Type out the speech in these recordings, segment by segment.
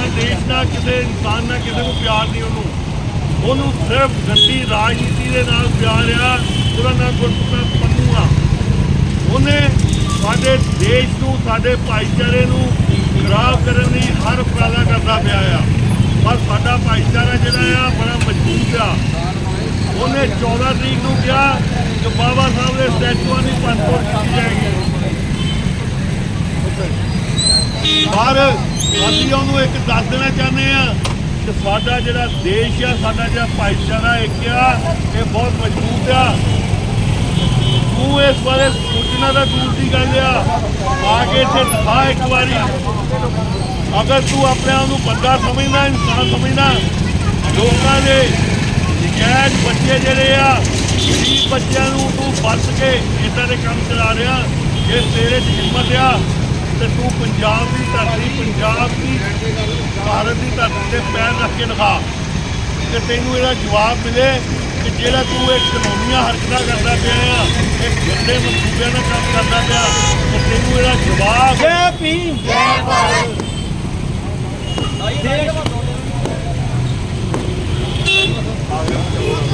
ਦੇ ਦੇਸ਼ ਨਾਲ ਕਿਸੇ ਇਨਸਾਨ ਨਾਲ ਕਿਸੇ ਨੂੰ ਪਿਆਰ ਨਹੀਂ ਉਹਨੂੰ। ਉਹਨੂੰ ਸਿਰਫ ਗੰਦੀ ਰਾਜਨੀਤੀ ਦੇ ਨਾਲ ਪਿਆਰ ਆ, ਉਹਦਾ ਨਾਮ ਗੁਰਪ੍ਰਸਾਦ ਪੰਨੂ ਆ। ਉਹਨੇ ਸਾਡੇ ਦੇਸ਼ ਨੂੰ, ਸਾਡੇ ਭਾਈਚਾਰੇ ਨੂੰ ਖਰਾਬ ਕਰਨ ਲਈ ਹਰ ਉਪਰਾਲਾ ਕਰਦਾ ਪਿਆ ਆ। ਪਰ ਸਾਡਾ ਭਾਈਚਾਰਾ ਜਿਹੜਾ ਆ, ਬੜਾ ਮਜ਼ਬੂਤ ਆ। ਉਹਨੇ 14 ਤਰੀਕ ਨੂੰ ਕਿਹਾ ਕਿ ਬਾਬਾ ਸਾਹਿਬ ਦੇ ਸਟੈਚੂਆਂ ਦੀ ਪੰਤੋੜ ਕੀਤੀ ਜਾਏਗੀ। ਪਰ ਅਸੀਂ ਉਹਨੂੰ ਇੱਕ ਦੱਸ ਦੇਣਾ ਚਾਹੁੰਦੇ ਆ ਕਿ ਸਾਡਾ ਜਿਹੜਾ ਦੇਸ਼ ਆ, ਸਾਡਾ ਜਿਹੜਾ ਭਾਈਚਾਰਾ ਇੱਕ ਆ, ਇਹ ਬਹੁਤ ਮਜ਼ਬੂਤ ਆ। ਤੂੰ ਇਸ ਬਾਰੇ ਸੋਚਣਾ ਤਾਂ ਦੂਰ ਦੀ ਗੱਲ ਆ। ਆ ਕੇ ਇੱਥੇ ਦਿਖਾ ਇੱਕ ਵਾਰੀ। ਅਗਰ ਤੂੰ ਆਪਣੇ ਆਪ ਨੂੰ ਬੰਦਾ ਸਮਝਦਾ, ਇਨਸਾਨ ਸਮਝਦਾ, ਲੋਕਾਂ ਦੇ ਨਜਾਇਜ਼ ਬੱਚੇ ਜਿਹੜੇ ਆ, ਗਰੀਬ ਬੱਚਿਆਂ ਨੂੰ ਤੂੰ ਵਰਤ ਕੇ ਇਦਾਂ ਦੇ ਕੰਮ ਚਲਾ ਰਿਹਾ, ਇਹ ਤੇਰੇ 'ਚ ਹਿੰਮਤ ਆ। ਤੇ ਤੂੰ ਪੰਜਾਬ ਦੀ ਧਰਤੀ ਪੰਜਾਬ ਦੀ ਭਾਰਤ ਦੀ ਧਰਤੀ ਤੇ ਪੈਰ ਰੱਖ ਕੇ ਦਿਖਾ ਕਿ ਤੈਨੂੰ ਇਹਦਾ ਜਵਾਬ ਮਿਲੇ ਕਿ ਜਿਹੜਾ ਤੂੰ ਇਹ ਕਾਨੂੰਨੀਆਂ ਹਰਕਤਾਂ ਕਰਦਾ ਪਿਆ ਆ ਇਹ ਗੰਦੇ ਮਨਸੂਬਿਆਂ ਦਾ ਕੰਮ ਕਰਦਾ ਪਿਆ ਤੇ ਤੈਨੂੰ ਇਹਦਾ ਜਵਾਬ ਜੈ ਭੀਮ।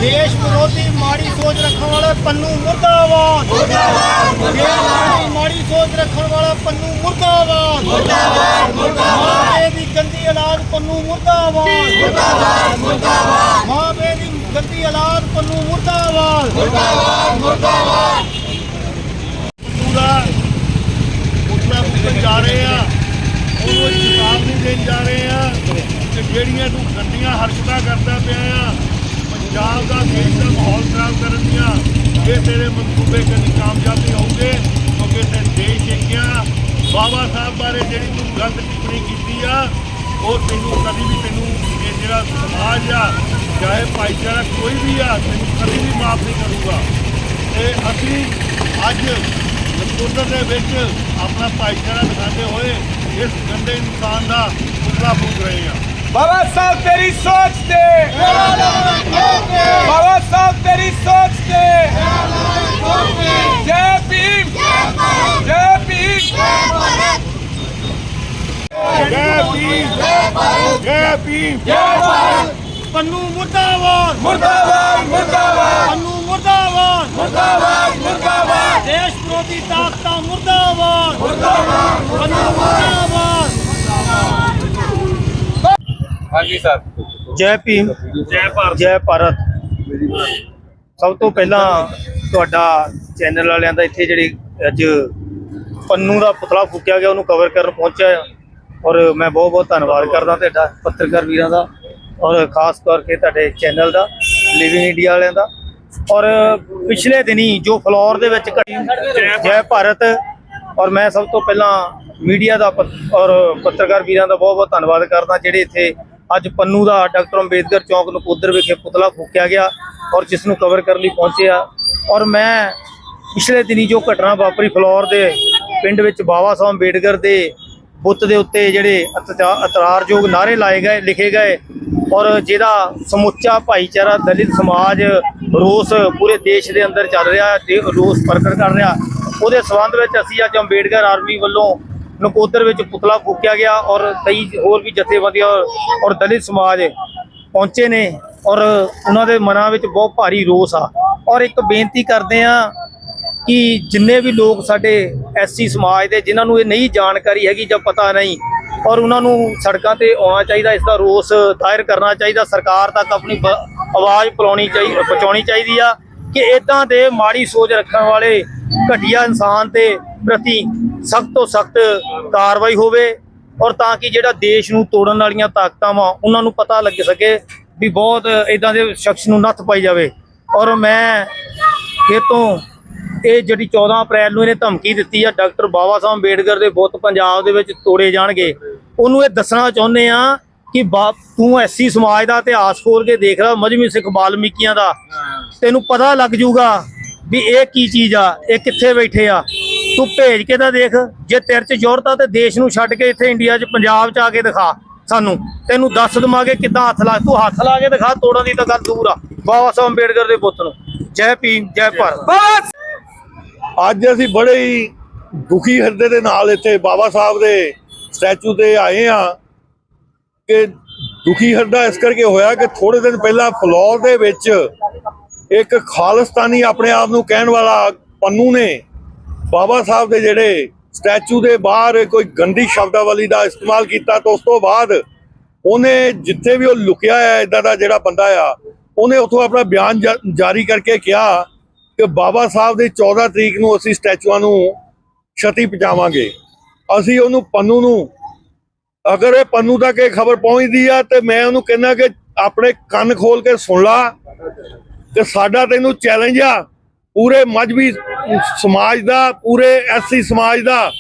ਦੇਸ਼ ਵਿਰੋਧੀ ਮਾੜੀ ਸੋਚ ਰੱਖਣ ਵਾਲੇ ਪੰਨੂ ਮੁਰਦਾਬਾਦ। ਮੁਰਦਾਬਾਦ। ਮਾੜੀ ਸੋਚ ਰੱਖਣ ਵਾਲਾ ਪੰਨੂ ਮੁਰਦਾਬਾਦ ਮੁਰਦਾਬਾਦ ਮੁਰਦਾਬਾਦ ਦੀ ਗੰਦੀ ਔਲਾਦ ਪੰਨੂ ਮੁਰਦਾਬਾਦ। ਮੁਰਦਾਬਾਦ ਮੁਰਦਾਬਾਦ। ਮਾਂ ਦੀ ਗੰਦੀ ਔਲਾਦ ਪੰਨੂ ਮੁਰਦਾਬਾਦ। ਪੂਰਾ ਪੁੱਤਲਾ ਪੁੱਤਰ ਜਾ ਰਹੇ ਆ। ਉਹਨੂੰ ਨਹੀਂ ਦੇਣ ਜਾ ਰਹੇ ਆ। ਕਿ ਜਿਹੜੀਆਂ ਤੂੰ ਗੰਦੀਆਂ ਹਰਕਤਾਂ ਕਰਦਾ ਪਿਆ ਆ। ਪੰਜਾਬ ਦਾ ਦੇਸ਼ ਦਾ ਮਾਹੌਲ ਖਰਾਬ ਕਰਨ ਦੀਆਂ ਇਹ ਤੇਰੇ ਮਨਸੂਬੇ ਕਦੀ ਕਾਮਯਾਬੀ ਹੋਊਗੇ ਕਿਉਂਕਿ ਤੇ ਦੇਸ਼ ਇੱਕ ਆ। ਬਾਬਾ ਸਾਹਿਬ ਬਾਰੇ ਜਿਹੜੀ ਤੂੰ ਗਲਤ ਟਿੱਪਣੀ ਕੀਤੀ ਆ ਜਿਹੜਾ ਸਮਾਜ ਆ, ਚਾਹੇ ਭਾਈਚਾਰਾ ਕੋਈ ਵੀ ਆ ਤੈਨੂੰ ਕਦੀ ਵੀ ਮਾਫ ਨਹੀਂ ਕਰੂਗਾ। ਤੇ ਅਸੀਂ ਅੱਜ ਨਕੋਦਰ ਦੇ ਵਿੱਚ ਆਪਣਾ ਭਾਈਚਾਰਾ ਦਿਖਾਉਂਦੇ ਹੋਏ ਇਸ ਗੰਦੇ ਇਨਸਾਨ ਦਾ ਪੁਤਲਾ ਫੂਕ ਰਹੇ ਹਾਂ। ਬਾਬਾ ਸਾਹਿਬ, ਤੇਰੀ ਸੋਚ ਤੇ ਬਾਬਾ ਸਾਹਿਬ ਤੇਰੀ ਸੋਚ ਤੇ ਜੈ ਭੀਮ ਜੈ ਭੀਮ ਜੈ ਭੀਮ ਜੈ ਭੀਮ ਪੰਨੂ ਮੁਰਦਾਬਾਦ ਮੁਰਦਾਬਾਦ ਮੁਰਦਾਬਾਦ ਪੰਨੂ ਮੁਰਦਾਬਾਦ ਮੁਰਦਾਬਾਦ ਮੁਰਦਾਬਾਦ ਦੇਸ਼ ਵਿਰੋਧੀ ਤਾਕਤਾਂ ਮੁਰਦਾਬਾਦ ਮੁਰਦਾਬਾਦ ਪੰਨੂ ਮੁਰਦਾਬਾਦ ਹਾਂਜੀ ਸਰ। ਜੈ ਭੀਮ। ਜੈ ਭਾਰਤ। ਜੈ ਭਾਰਤ। ਸਭ ਤੋਂ ਪਹਿਲਾਂ ਤੁਹਾਡਾ ਚੈਨਲ ਵਾਲਿਆਂ ਦਾ ਇੱਥੇ ਜਿਹੜੀ ਅੱਜ ਪੰਨੂ ਦਾ ਪੁਤਲਾ ਫੂਕਿਆ ਗਿਆ ਉਹਨੂੰ ਕਵਰ ਕਰਨ ਪਹੁੰਚਿਆ ਔਰ ਮੈਂ ਬਹੁਤ ਬਹੁਤ ਧੰਨਵਾਦ ਕਰਦਾ ਤੁਹਾਡਾ ਪੱਤਰਕਾਰ ਵੀਰਾਂ ਦਾ ਔਰ ਖਾਸ ਕਰਕੇ ਤੁਹਾਡੇ ਚੈਨਲ ਦਾ ਲਿਵਿੰਗ ਇੰਡੀਆ ਵਾਲਿਆਂ ਦਾ। ਔਰ ਪਿਛਲੇ ਦਿਨੀ ਜੋ ਫਲੋਰ ਦੇ ਵਿੱਚ ਜੈ ਭਾਰਤ ਔਰ ਮੈਂ ਸਭ ਤੋਂ ਪਹਿਲਾਂ ਮੀਡੀਆ ਦਾ ਪੱਤ- ਔਰ ਪੱਤਰਕਾਰ ਵੀਰਾਂ ਦਾ ਬਹੁਤ ਬਹੁਤ ਧੰਨਵਾਦ ਕਰਦਾ, ਜਿਹੜੇ ਇੱਥੇ ਅੱਜ ਪੰਨੂ ਦਾ, ਡਾਕਟਰ ਅੰਬੇਦਕਰ ਚੌਕ ਨਕੋਦਰ ਵਿਖੇ ਪੁਤਲਾ ਫੂਕਿਆ ਗਿਆ ਔਰ ਜਿਸ ਨੂੰ ਕਵਰ ਕਰਨ ਲਈ ਪਹੁੰਚਿਆ। ਔਰ ਮੈਂ ਪਿਛਲੇ ਦਿਨੀ ਜੋ ਘਟਨਾ ਵਾਪਰੀ ਫਲੋਰ ਦੇ ਪਿੰਡ ਵਿੱਚ ਬਾਬਾ ਸਾਹਿਬ ਅੰਬੇਦਕਰ ਦੇ ਬੁੱਤ ਦੇ ਉੱਤੇ ਜਿਹੜੇ ਅਤਿਚਾ- ਇਤਰਾਰਯੋਗ ਨਾਰੇ ਲਾਏ ਗਏ, ਲਿਖੇ ਗਏ ਔਰ ਜਿਹਦਾ ਸਮੁੱਚਾ ਭਾਈਚਾਰਾ, ਦਲਿਤ ਸਮਾਜ, ਰੋਸ ਪੂਰੇ ਦੇਸ਼ ਦੇ ਅੰਦਰ ਚੱਲ ਰਿਹਾ ਤੇ ਰੋਸ ਪ੍ਰਗਟ ਕਰ ਰਿਹਾ। ਉਹਦੇ ਸਬੰਧ ਵਿੱਚ ਅਸੀਂ ਅੱਜ ਅੰਬੇਡਕਰ ਆਰਮੀ ਵੱਲੋਂ ਨਕੋਦਰ ਵਿੱਚ ਪੁਤਲਾ ਫੂਕਿਆ ਗਿਆ ਔਰ ਕਈ ਹੋਰ ਵੀ ਜਥੇਬੰਦੀਆਂ ਔਰ- ਔਰ ਦਲਿਤ ਸਮਾਜ ਪਹੁੰਚੇ ਨੇ ਔਰ ਉਹਨਾਂ ਦੇ ਮਨਾਂ ਵਿੱਚ ਬਹੁਤ ਭਾਰੀ ਰੋਸ ਆ। ਔਰ ਇੱਕ ਬੇਨਤੀ ਕਰਦੇ ਆ ਕਿ ਜਿੰਨੇ ਵੀ ਲੋਕ ਸਾਡੇ ਐਸਸੀ ਸਮਾਜ ਦੇ, ਜਿਨ੍ਹਾਂ ਨੂੰ ਇਹ ਨਹੀਂ ਜਾਣਕਾਰੀ ਹੈਗੀ ਜਾਂ ਪਤਾ ਨਹੀਂ, ਔਰ ਉਹਨਾਂ ਨੂੰ ਸੜਕਾਂ ਤੇ ਆਉਣਾ ਚਾਹੀਦਾ, ਇਸ ਦਾ ਰੋਸ ਦਾਇਰ ਕਰਨਾ ਚਾਹੀਦਾ, ਸਰਕਾਰ ਤੱਕ ਆਪਣੀ ਆਵਾਜ਼ ਪਲਾਉਣੀ ਚਾਹੀਦੀ ਪਹੁੰਚਾਉਣੀ ਚਾਹੀਦੀ ਆ ਕਿ ਇਦਾਂ ਦੇ ਮਾੜੀ ਸੋਚ ਰੱਖਣ ਵਾਲੇ ਘਟੀਆ ਇਨਸਾਨ ਤੇ ਪ੍ਰਤੀ ਸਖਤ ਤੋਂ ਸਖਤ ਕਾਰਵਾਈ ਹੋਵੇ ਔਰ ਤਾਂ ਕਿ ਜਿਹੜਾ ਦੇਸ਼ ਨੂੰ ਤੋੜਨ ਵਾਲੀਆਂ ਤਾਕਤਾਂ ਵਾ ਉਹਨਾਂ ਨੂੰ ਪਤਾ ਲੱਗ ਸਕੇ ਵੀ ਬਹੁਤ ਇਦਾਂ ਦੇ ਸ਼ਖਸ ਨੂੰ ਨੱਥ ਪਾਈ ਜਾਵੇ। ਔਰ ਮੈਂ ਇਹ ਤੋਂ ਇਹ ਜਿਹੜੀ 14 ਅਪ੍ਰੈਲ ਨੂੰ ਇਹਨੇ ਧਮਕੀ ਦਿੱਤੀ ਆ, ਡਾਕਟਰ ਬਾਬਾ ਸਾਹਿਬ ਅੰਬੇਡਕਰ ਦੇ ਬੁੱਤ ਪੰਜਾਬ ਦੇ ਵਿੱਚ ਤੋੜੇ ਜਾਣਗੇ। ਉਹਨੂੰ ਇਹ ਦੱਸਣਾ ਚਾਹੁੰਦੇ ਆ ਕਿ ਬਾ- ਤੂੰ ਐਸੀ ਸਮਾਜ ਦਾ ਇਤਿਹਾਸ ਖੋਲ ਕੇ ਦੇਖ ਲੈ ਮਜਮੀ ਸਿੱਖ ਬਾਲਮੀਕੀਆਂ ਦਾ। ਤੈਨੂੰ ਪਤਾ ਲੱਗ ਜਾਊਗਾ ਵੀ ਇਹ ਕੀ ਚੀਜ਼ ਆ, ਇਹ ਕਿੱਥੇ ਬੈਠੇ ਆ? ਤੂੰ ਭੇਜ ਕੇ ਤਾਂ ਦੇਖ, ਜੇ ਤੇਰੇ ਚ ਜ਼ੋਰਤ ਆ ਤੇ ਦੇਸ਼ ਨੂੰ ਛੱਡ ਕੇ ਇੱਥੇ ਇੰਡੀਆ 'ਚ ਪੰਜਾਬ 'ਚ ਆ ਕੇ ਦਿਖਾ ਸਾਨੂੰ। ਤੈਨੂੰ ਦੱਸ ਦਵਾਂਗੇ ਕਿੱਦਾਂ ਹੱਥ ਲਾ, ਤੂੰ ਹੱਥ ਲਾ ਕੇ ਦਿਖਾ ਤੋੜਨ ਦੀ ਤਾਂ ਗੱਲ ਦੂਰ ਆ। ਬਾਬਾ ਸਾਹਿਬ ਅੰਬੇਡਕਰ ਦੇ ਬੁੱਤ ਨੂੰ। ਜੈ ਭੀਮ, ਜੈ ਭਾਰਤ। ਬਸ ਅੱਜ ਅਸੀਂ ਬੜੇ ਹੀ ਦੁਖੀ ਹਿਰਦੇ ਦੇ ਨਾਲ ਇੱਥੇ ਬਾਬਾ ਸਾਹਿਬ ਦੇ ਸਟੈਚੂ ਤੇ ਆਏ ਆ ਕਿ ਦੁਖੀ ਹਿਰਦਾ ਇਸ ਕਰਕੇ ਹੋਇਆ ਕਿ ਥੋੜੇ ਦਿਨ ਪਹਿਲਾਂ ਫਲੋਰ ਦੇ ਵਿੱਚ ਇੱਕ ਖਾਲਸਤਾਨੀ ਆਪਣੇ ਆਪ ਨੂੰ ਕਹਿਣ ਵਾਲਾ ਪੰਨੂ ਨੇ ਬਾਬਾ ਸਾਹਿਬ ਦੇ ਜਿਹੜੇ ਸਟੈਚੂ ਦੇ ਬਾਹਰ ਕੋਈ ਗੰਦੀ ਸ਼ਬਦਾਵਲੀ ਦਾ ਇਸਤੇਮਾਲ ਕੀਤਾ ਤਾਂ ਉਸ ਤੋਂ ਬਾਅਦ ਉਹਨੇ ਜਿੱਥੇ ਵੀ ਉਹ ਲੁਕਿਆ ਹੈ ਇਦਾਂ ਦਾ ਜਿਹੜਾ ਬੰਦਾ ਆ, ਉਹਨੇ ਉੱਥੋਂ ਆਪਣਾ ਬਿਆਨ ਜਾਰੀ ਕਰਕੇ ਕਿਹਾ ਕਿ ਬਾਬਾ ਸਾਹਿਬ ਦੇ 14 ਤਰੀਕ ਨੂੰ ਅਸੀਂ ਸਟੈਚੂਆਂ ਨੂੰ ਛਤੀ ਪਹੁੰਚਾਵਾਂਗੇ। ਅਸੀਂ ਉਹਨੂੰ, ਪੰਨੂ ਨੂੰ, ਅਗਰ ਇਹ ਪੰਨੂ ਤੱਕ ਇਹ ਖਬਰ ਪਹੁੰਚਦੀ ਆ ਤੇ ਮੈਂ ਉਹਨੂੰ ਕਹਿੰਦਾ ਕਿ ਆਪਣੇ ਕੰਨ ਖੋਲ ਕੇ ਸੁਣ ਲਾ। ਤੇ ਸਾਡਾ ਤੈਨੂੰ ਚੈਲੰਜ ਆ। ਪੂਰੇ ਮਜਬੀ ਸਮਾਜ ਦਾ, ਪੂਰੇ ਐਸਸੀ ਸਮਾਜ ਦਾ,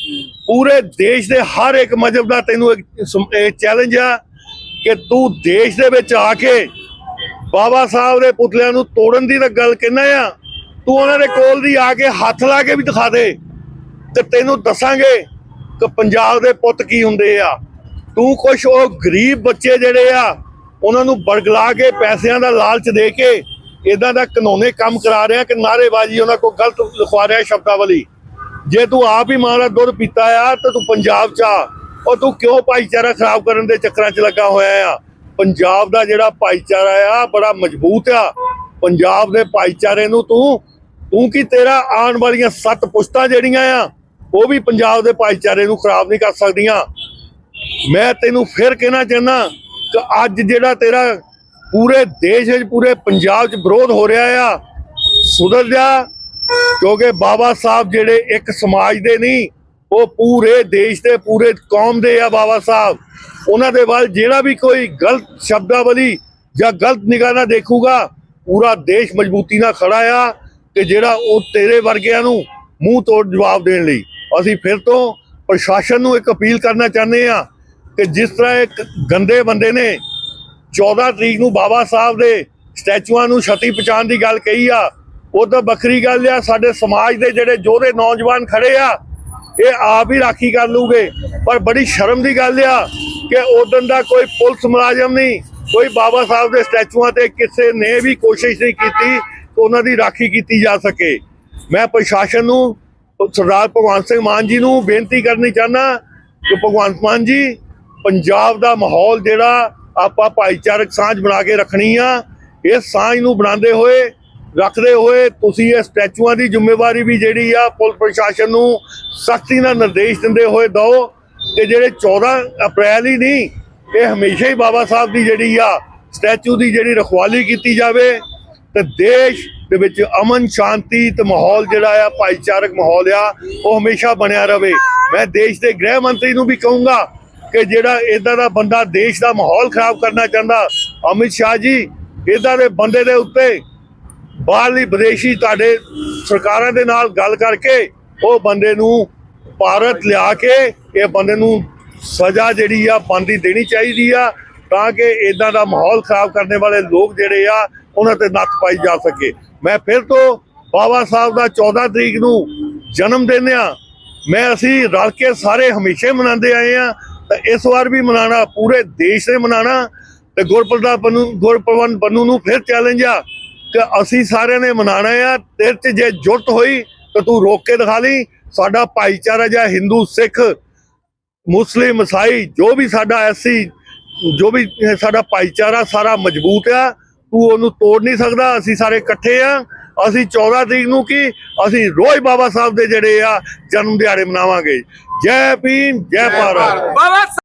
ਪੂਰੇ ਦੇਸ਼ ਦੇ ਹਰ ਇੱਕ ਮਜਬ ਦਾ ਤੈਨੂੰ ਇੱਕ ਸਮ- ਚੈਲੰਜ ਆ ਕਿ ਤੂੰ ਦੇਸ਼ ਦੇ ਵਿੱਚ ਆ ਕੇ ਬਾਬਾ ਸਾਹਿਬ ਦੇ ਪੁਤਲਿਆਂ ਨੂੰ ਤੋੜਨ ਦੀ ਤਾਂ ਗੱਲ ਕਹਿੰਦਾ ਆ। ਤੂੰ ਉਹਨਾਂ ਦੇ ਕੋਲ ਦੀ ਆ ਕੇ ਹੱਥ ਲਾ ਕੇ ਵੀ ਦਿਖਾ ਦੇ। ਤੇ ਤੈਨੂੰ ਦੱਸਾਂਗੇ ਕਿ ਪੰਜਾਬ ਦੇ ਪੁੱਤ ਕੀ ਹੁੰਦੇ ਆ। ਤੂੰ ਕੁਛ ਉਹ ਗਰੀਬ ਬੱਚੇ ਜਿਹੜੇ ਆ, ਉਹਨਾਂ ਨੂੰ ਬੜਗਲਾ ਕੇ ਪੈਸਿਆਂ ਦਾ ਲਾਲਚ ਦੇ ਕੇ ਇਦਾਂ ਦਾ ਕਾਨੂੰਨੇ ਕੰਮ ਕਰਾ ਰਿਹਾ ਕਿ ਨਾਰੇਬਾਜ਼ੀ ਉਹਨਾਂ ਕੋਲ ਗਲਤ ਲਿਖਵਾ ਰਿਹਾ ਸ਼ਬਦਾਵਲੀ। ਜੇ ਤੂੰ ਆਪ ਹੀ ਮਾਂ ਦਾ ਦੁੱਧ ਪੀਤਾ ਆ, ਤਾਂ ਤੂੰ ਪੰਜਾਬ ਚ ਆ, ਉਹ ਤੂੰ ਕਿਉਂ ਭਾਈਚਾਰਾ ਖਰਾਬ ਕਰਨ ਦੇ ਚੱਕਰਾਂ 'ਚ ਲੱਗਾ ਹੋਇਆ ਆ? ਪੰਜਾਬ ਦਾ ਜਿਹੜਾ ਭਾਈਚਾਰਾ ਆ, ਬੜਾ ਮਜ਼ਬੂਤ ਆ। ਪੰਜਾਬ ਦੇ ਭਾਈਚਾਰੇ ਨੂੰ ਤੂੰ ਤੂੰ ਕੀ ਤੇਰਾ ਆਉਣ ਵਾਲੀਆਂ ਸੱਤ ਪੁਸ਼ਤਾਂ ਜਿਹੜੀਆਂ ਆ, ਉਹ ਵੀ ਪੰਜਾਬ ਦੇ ਭਾਈਚਾਰੇ ਨੂੰ ਖਰਾਬ ਨਹੀਂ ਕਰ ਸਕਦੀਆਂ? ਮੈਂ ਤੈਨੂੰ ਫਿਰ ਕਹਿਣਾ ਚਾਹੁੰਦਾ ਕਿ ਅੱਜ ਜਿਹੜਾ ਤੇਰਾ ਪੂਰੇ ਦੇਸ਼ ਵਿੱਚ, ਪੂਰੇ ਪੰਜਾਬ 'ਚ ਵਿਰੋਧ ਹੋ ਰਿਹਾ ਆ। ਸੁਧਰ ਜਾ, ਕਿਉਂਕਿ ਬਾਬਾ ਸਾਹਿਬ ਜਿਹੜੇ ਇੱਕ ਸਮਾਜ ਦੇ ਨਹੀਂ ਉਹ ਪੂਰੇ ਦੇਸ਼ ਦੇ, ਪੂਰੇ ਕੌਮ ਦੇ ਆ ਬਾਬਾ ਸਾਹਿਬ। ਉਹਨਾਂ ਦੇ ਵੱਲ ਜਿਹੜਾ ਵੀ ਕੋਈ ਗਲਤ ਸ਼ਬਦਾਵਲੀ ਜਾਂ ਗਲਤ ਨਿਗਾਹ ਨਾਲ ਦੇਖੂਗਾ, ਪੂਰਾ ਦੇਸ਼ ਮਜ਼ਬੂਤੀ ਨਾਲ ਖੜਾ ਆ ਤੇ ਜਿਹੜਾ ਉਹ ਤੇਰੇ ਵਰਗਿਆਂ ਨੂੰ ਮੂੰਹ ਤੋੜ ਜਵਾਬ ਦੇਣ ਲਈ। ਅਸੀਂ ਫਿਰ ਤੋਂ ਪ੍ਰਸ਼ਾਸਨ ਨੂੰ ਇੱਕ ਅਪੀਲ ਕਰਨਾ ਚਾਹੁੰਦੇ ਆ ਕਿ ਜਿਸ ਤਰ੍ਹਾਂ ਇੱਕ ਗੰਦੇ ਬੰਦੇ ਨੇ 14 ਤਰੀਕ ਨੂੰ ਬਾਬਾ ਸਾਹਿਬ ਦੇ ਸਟੈਚੂਆਂ ਨੂੰ ਛਤੀ ਪਛਾਣ ਦੀ ਗੱਲ ਕਹੀ ਆ, ਉਹ ਤਾਂ ਵੱਖਰੀ ਗੱਲ ਆ, ਸਾਡੇ ਸਮਾਜ ਦੇ ਜਿਹੜੇ ਯੋਧੇ ਨੌਜਵਾਨ ਖੜੇ ਆ, ਇਹ ਆਪ ਹੀ ਰਾਖੀ ਕਰ ਲੂਗੇ। ਪਰ ਬੜੀ ਸ਼ਰਮ ਦੀ ਗੱਲ ਆ ਕਿ ਉਦੋਂ ਦਾ ਕੋਈ ਪੁਲਿਸ ਮੁਲਾਜ਼ਮ ਨਹੀਂ, ਕੋਈ ਬਾਬਾ ਸਾਹਿਬ ਦੇ ਸਟੈਚੂਆਂ ਤੇ ਕਿਸੇ ਨੇ ਵੀ ਕੋਸ਼ਿਸ਼ ਨਹੀਂ ਕੀਤੀ ਕਿ ਉਹਨਾਂ ਦੀ ਰਾਖੀ ਕੀਤੀ ਜਾ ਸਕੇ। ਮੈਂ ਪ੍ਰਸ਼ਾਸਨ ਨੂੰ, ਸਰਦਾਰ ਭਗਵੰਤ ਸਿੰਘ ਮਾਨ ਜੀ ਨੂੰ ਬੇਨਤੀ ਕਰਨੀ ਚਾਹਨਾ ਕਿ ਭਗਵੰਤ ਮਾਨ ਜੀ, ਪੰਜਾਬ ਦਾ ਮਾਹੌਲ ਜਿਹੜਾ ਆਪਾਂ ਭਾਈਚਾਰਕ ਸਾਂਝ ਬਣਾ ਕੇ ਰੱਖਣੀ ਆ। ਇਸ ਸਾਂਝ ਨੂੰ ਬਣਾਉਂਦੇ ਹੋਏ, ਰੱਖਦੇ ਹੋਏ ਤੁਸੀਂ ਇਹ ਸਟੈਚੂਆਂ ਦੀ ਜ਼ਿੰਮੇਵਾਰੀ ਵੀ ਜਿਹੜੀ ਆ, ਪੁਲਿਸ ਪ੍ਰਸ਼ਾਸਨ ਨੂੰ ਸਖਤੀ ਨਾਲ ਨਿਰਦੇਸ਼ ਦਿੰਦੇ ਹੋਏ ਦਿਓ। ਕਿ ਜਿਹੜੇ 14 ਅਪ੍ਰੈਲ ਹੀ ਨਹੀਂ, ਇਹ ਹਮੇਸ਼ਾ ਹੀ ਬਾਬਾ ਸਾਹਿਬ ਦੀ ਜਿਹੜੀ ਆ, ਸਟੈਚੂ ਦੀ ਜਿਹੜੀ ਰਖਵਾਲੀ ਕੀਤੀ ਜਾਵੇ। ਤੇ ਦੇਸ਼ ਦੇ ਵਿੱਚ ਅਮਨ, ਸ਼ਾਂਤੀ ਤੇ ਮਾਹੌਲ ਜਿਹੜਾ ਆ, ਭਾਈਚਾਰਕ ਮਾਹੌਲ ਆ, ਉਹ ਹਮੇਸ਼ਾ ਬਣਿਆ ਰਵੇ ਮੈਂ ਦੇਸ਼ ਦੇ ਗ੍ਰਹਿ ਮੰਤਰੀ ਨੂੰ ਵੀ ਕਹੂੰਗਾ ਕਿ ਜਿਹੜਾ ਇਦਾਂ ਦਾ ਬੰਦਾ ਦੇਸ਼ ਦਾ ਮਾਹੌਲ ਖਰਾਬ ਕਰਨਾ ਚਾਹੁੰਦਾ, ਅਮਿਤ ਸ਼ਾਹ ਜੀ ਇਦਾਂ ਦੇ ਬੰਦੇ ਦੇ ਉੱਤੇ ਬਾਹਰਲੀ ਵਿਦੇਸ਼ੀ ਤੁਹਾਡੇ ਸਰਕਾਰਾਂ ਦੇ ਨਾਲ ਗੱਲ ਕਰਕੇ ਉਹ ਬੰਦੇ ਨੂੰ ਭਾਰਤ ਲਿਆ ਕੇ ਇਹ ਬੰਦੇ ਨੂੰ ਸਜ਼ਾ ਜਿਹੜੀ ਆ ਬੰਦੀ ਦੇਣੀ ਚਾਹੀਦੀ ਆ ਤਾਂ ਕਿ ਇਦਾਂ ਦਾ ਮਾਹੌਲ ਖਰਾਬ ਕਰਨ ਵਾਲੇ ਲੋਕ ਜਿਹੜੇ ਆ ਉਹਨਾਂ ਤੇ ਨੱਥ ਪਾਈ ਜਾ ਸਕੇ। ਮੈਂ ਫਿਰ ਤੋਂ ਬਾਬਾ ਸਾਹਿਬ ਦਾ 14 ਤਰੀਕ ਨੂੰ ਜਨਮ ਦਿਨ ਆ। ਮੈਂ ਅਸੀਂ ਰਲ ਕੇ ਸਾਰੇ ਹਮੇਸ਼ਾ ਹੀ ਮਨਾਉਂਦੇ ਆਏ ਆ। ਤਾਂ ਇਸ ਵਾਰ ਵੀ ਮਨਾਣਾ, ਪੂਰੇ ਦੇਸ਼ ਨੇ ਮਨਾਣਾ ਤੇ ਗੁਰਪ੍ਰਦਾ ਬੰਨੂ ਗੁਰਪ੍ਰਵਨ ਬੰਨੂ ਨੂੰ ਫਿਰ ਚੈਲੰਜ ਆ ਕਿ ਅਸੀਂ ਸਾਰਿਆਂ ਨੇ ਮਨਾਣਾ ਆ, ਤੇਰੇ 'ਚ ਜੇ ਜੁੱਟ ਹੋਈ ਤਾਂ ਤੂੰ ਰੋਕ ਕੇ ਦਿਖਾ ਲਈ। ਸਾਡਾ ਭਾਈਚਾਰਾ ਜਾਂ ਹਿੰਦੂ, ਸਿੱਖ, ਮੁਸਲਿਮ, ਈਸਾਈ, ਜੋ ਵੀ ਸਾਡਾ ਐਸੀ ਜੋ ਵੀ ਸਾਡਾ ਭਾਈਚਾਰਾ ਸਾਰਾ ਮਜ਼ਬੂਤ ਆ, ਤੂੰ ਉਹਨੂੰ ਤੋੜ ਨਹੀਂ ਸਕਦਾ, ਅਸੀਂ ਸਾਰੇ ਇਕੱਠੇ ਆ। ਅਸੀਂ 14 ਤਰੀਕ ਨੂੰ ਕੀ? ਅਸੀਂ ਰੋਜ਼ ਬਾਬਾ ਸਾਹਿਬ ਦੇ ਜਿਹੜੇ ਆ ਜਨਮ ਦਿਹਾੜੇ ਮਨਾਵਾਂਗੇ। ਜੈ ਭੀਮ ਜੈ ਭਾਰਤ। ਬਾਬਾ